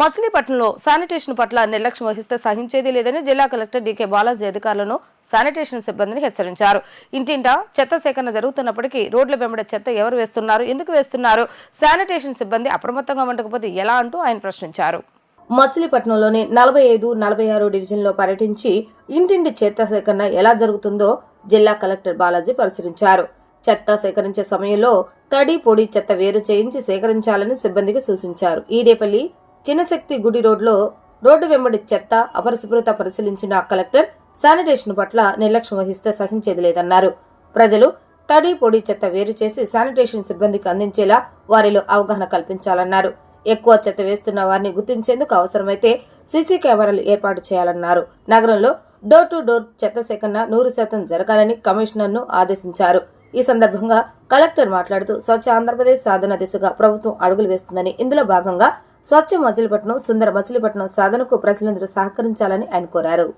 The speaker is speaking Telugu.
మచిలీపట్నంలో శానిటేషన్ పట్ల నిర్లక్ష్యం వహిస్తే సహించేది లేదని జిల్లా కలెక్టర్ డీకే బాలాజీ అధికారులను శానిటేషన్ సిబ్బందిని హెచ్చరించారు. ఇంటింటా చెత్త సేకరణ జరుగుతున్నప్పటికీ రోడ్ల వెంబడి చెత్త ఎవరు వేస్తున్నారు ఎందుకు వేస్తున్నారు శానిటేషన్ సిబ్బంది అప్రమత్తంగా ఉండకపోతే ఎలా అంటూ ఆయన ప్రశ్నించారు. మచిలీపట్నంలోని నలభై ఐదు నలభై ఆరు డివిజన్లో పర్యటించి ఇంటింటి చెత్త సేకరణ ఎలా జరుగుతుందో జిల్లా కలెక్టర్ బాలాజీ పరిశీలించారు. చెత్త సేకరించే సమయంలో తడి పొడి చెత్త వేరు చేయించి సేకరించాలని సిబ్బందికి సూచించారు. ఈడేపల్లి చిన్నశక్తి గుడి రోడ్లో రోడ్డు వెంబడి చెత్త అపరిశుభ్రత పరిశీలించిన కలెక్టర్ శానిటేషన్ పట్ల నిర్లక్ష్యం వహిస్తే సహించేది లేదన్నారు. ప్రజలు తడి పొడి చెత్త వేరు చేసి శానిటేషన్ సిబ్బందికి అందించేలా వారిలో అవగాహన కల్పించాలన్నారు. ఎక్కువ చెత్త వేస్తున్న వారిని గుర్తించేందుకు అవసరమైతే సీసీ కెమెరాలు ఏర్పాటు చేయాలన్నారు. నగరంలో డోర్ టు డోర్ చెత్త సేకరణ నూరు శాతం జరగాలని కమిషనర్ను ఆదేశించారు. ఈ సందర్భంగా కలెక్టర్ మాట్లాడుతూ స్వచ్ఛ ఆంధ్రప్రదేశ్ సాధన దిశగా ప్రభుత్వం అడుగులు వేస్తుందని ఇందులో భాగంగా స్వచ్ఛ మచిలీపట్నం సుందర మచిలీపట్నం సాధనకు ప్రజలందరూ సహకరించాలని ఆయన కోరారు.